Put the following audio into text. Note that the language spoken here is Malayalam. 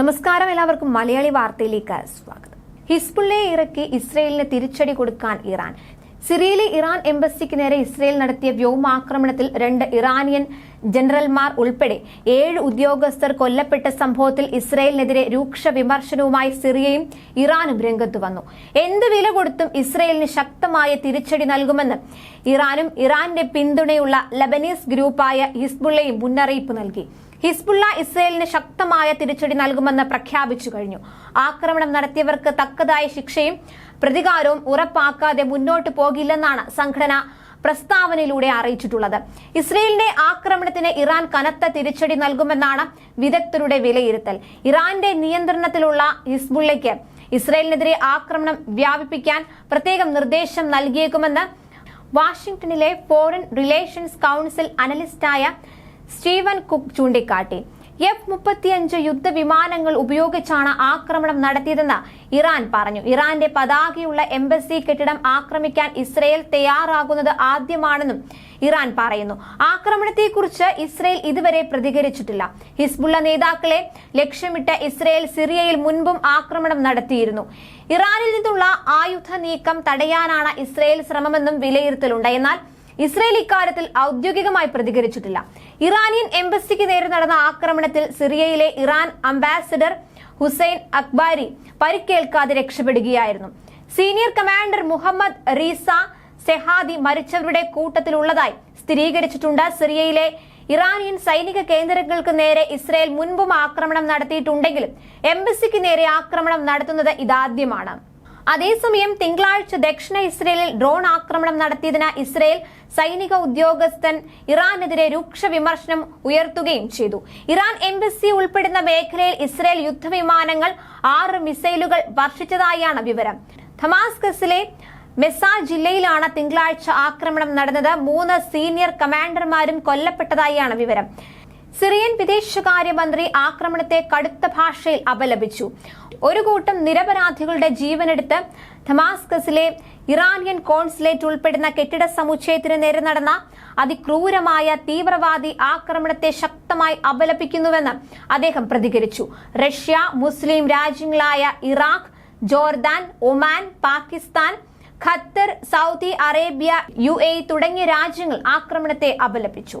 നമസ്കാരം എല്ലാവർക്കും മലയാളി വാർത്തയിലേക്ക് സ്വാഗതം. ഹിസ്ബുള്ളയെ ഇറക്കി ഇസ്രയേലിന് തിരിച്ചടി കൊടുക്കാൻ ഇറാൻ. സിറിയയിലെ ഇറാൻ എംബസിക്ക് നേരെ ഇസ്രയേൽ നടത്തിയ വ്യോമാക്രമണത്തിൽ രണ്ട് ഇറാനിയൻ ജനറൽമാർ ഉൾപ്പെടെ ഏഴ് ഉദ്യോഗസ്ഥർ കൊല്ലപ്പെട്ട സംഭവത്തിൽ ഇസ്രയേലിനെതിരെ രൂക്ഷ വിമർശനവുമായി സിറിയയും ഇറാനും രംഗത്ത് വന്നു. എന്ത് വില കൊടുത്തും ഇസ്രയേലിന് ശക്തമായ തിരിച്ചടി നൽകുമെന്ന് ഇറാനും ഇറാന്റെ പിന്തുണയുള്ള ലബനീസ് ഗ്രൂപ്പായ ഹിസ്ബുള്ളയും മുന്നറിയിപ്പ് നൽകി. ഹിസ്ബുള്ള ഇസ്രയേലിന് ശക്തമായ തിരിച്ചടി നൽകുമെന്ന് പ്രഖ്യാപിച്ചു കഴിഞ്ഞു. ആക്രമണം നടത്തിയവർക്ക് തക്കതായ ശിക്ഷയും പ്രതികാരവും ഉറപ്പാക്കാതെ മുന്നോട്ട് പോകില്ലെന്നാണ് സംഘടന പ്രസ്താവനയിലൂടെ അറിയിച്ചിട്ടുള്ളത്. ഇസ്രയേലിന്റെ ആക്രമണത്തിന് ഇറാൻ കനത്ത തിരിച്ചടി നൽകുമെന്നാണ് വിദഗ്ധരുടെ വിലയിരുത്തൽ. ഇറാന്റെ നിയന്ത്രണത്തിലുള്ള ഹിസ്ബുള്ളയ്ക്ക് ഇസ്രയേലിനെതിരെ ആക്രമണം വ്യാപിപ്പിക്കാൻ പ്രത്യേകം നിർദ്ദേശം നൽകിയേക്കുമെന്ന് വാഷിംഗ്ടണിലെ ഫോറിൻ റിലേഷൻസ് കൗൺസിൽ അനലിസ്റ്റായ സ്റ്റീവൻ കുക്ക് ചൂണ്ടിക്കാട്ടി. എഫ് മുപ്പത്തിയഞ്ച് യുദ്ധവിമാനങ്ങൾ ഉപയോഗിച്ചാണ് ആക്രമണം നടത്തിയതെന്ന് ഇറാൻ പറഞ്ഞു. ഇറാന്റെ പതാകയുള്ള എംബസി കെട്ടിടം ആക്രമിക്കാൻ ഇസ്രയേൽ തയ്യാറാകുന്നത് ആദ്യമാണെന്നും ഇറാൻ പറയുന്നു. ആക്രമണത്തെക്കുറിച്ച് ഇസ്രയേൽ ഇതുവരെ പ്രതികരിച്ചിട്ടില്ല. ഹിസ്ബുള്ള നേതാക്കളെ ലക്ഷ്യമിട്ട് ഇസ്രയേൽ സിറിയയിൽ മുൻപും ആക്രമണം നടത്തിയിരുന്നു. ഇറാനിൽ നിന്നുള്ള ആയുധ നീക്കം തടയാനാണ് ഇസ്രയേൽ ശ്രമമെന്നും വിലയിരുത്തലുണ്ട്. എന്നാൽ ഇസ്രയേൽ ഇക്കാര്യത്തിൽ ഔദ്യോഗികമായി പ്രതികരിച്ചിട്ടില്ല. ഇറാനിയൻ എംബസിക്ക് നേരെ നടന്ന ആക്രമണത്തിൽ സിറിയയിലെ ഇറാൻ അംബാസിഡർ ഹുസൈൻ അക്ബാരി പരിക്കേൽക്കാതെ രക്ഷപ്പെടുകയായിരുന്നു. Senior commander Mohammad Reza Sehadi മരിച്ചവരുടെ കൂട്ടത്തിലുള്ളതായി സ്ഥിരീകരിച്ചിട്ടുണ്ട്. സിറിയയിലെ ഇറാനിയൻ സൈനിക കേന്ദ്രങ്ങൾക്ക് നേരെ ഇസ്രയേൽ മുൻപും ആക്രമണം നടത്തിയിട്ടുണ്ടെങ്കിലും എംബസിക്ക് നേരെ ആക്രമണം നടത്തുന്നത് ഇതാദ്യമാണ്. അതേസമയം തിങ്കളാഴ്ച ദക്ഷിണ ഇസ്രയേലിൽ ഡ്രോൺ ആക്രമണം നടത്തിയതിന് ഇസ്രയേൽ സൈനിക ഉദ്യോഗസ്ഥൻ ഇറാനെതിരെ രൂക്ഷ വിമർശനം ഉയർത്തുകയും ചെയ്തു. ഇറാൻ എംബസി ഉൾപ്പെടുന്ന മേഖലയിൽ ഇസ്രയേൽ യുദ്ധവിമാനങ്ങൾ ആറ് മിസൈലുകൾ വർഷിച്ചതായാണ് വിവരം. ധമാസ്കസിലെ മെസ്സ ജില്ലയിലാണ് തിങ്കളാഴ്ച ആക്രമണം നടന്നത്. മൂന്ന് സീനിയർ കമാൻഡർമാരും കൊല്ലപ്പെട്ടതായാണ് വിവരം. സിറിയൻ വിദേശകാര്യമന്ത്രി ആക്രമണത്തെ കടുത്ത ഭാഷയിൽ അപലപിച്ചു. ഒരു കൂട്ടം നിരപരാധികളുടെ ജീവനെടുത്ത് ധമാസ്കസിലെ ഇറാനിയൻ കോൺസുലേറ്റ് ഉൾപ്പെടുന്ന കെട്ടിട സമുച്ചയത്തിന് നേരെ നടന്ന അതിക്രൂരമായ തീവ്രവാദി ആക്രമണത്തെ ശക്തമായി അപലപിക്കുന്നുവെന്ന് അദ്ദേഹം പ്രതികരിച്ചു. റഷ്യ മുസ്ലിം രാജ്യങ്ങളായ Iraq Jordan Oman Pakistan Qatar Saudi Arabia U തുടങ്ങിയ രാജ്യങ്ങൾ ആക്രമണത്തെ അപലപിച്ചു.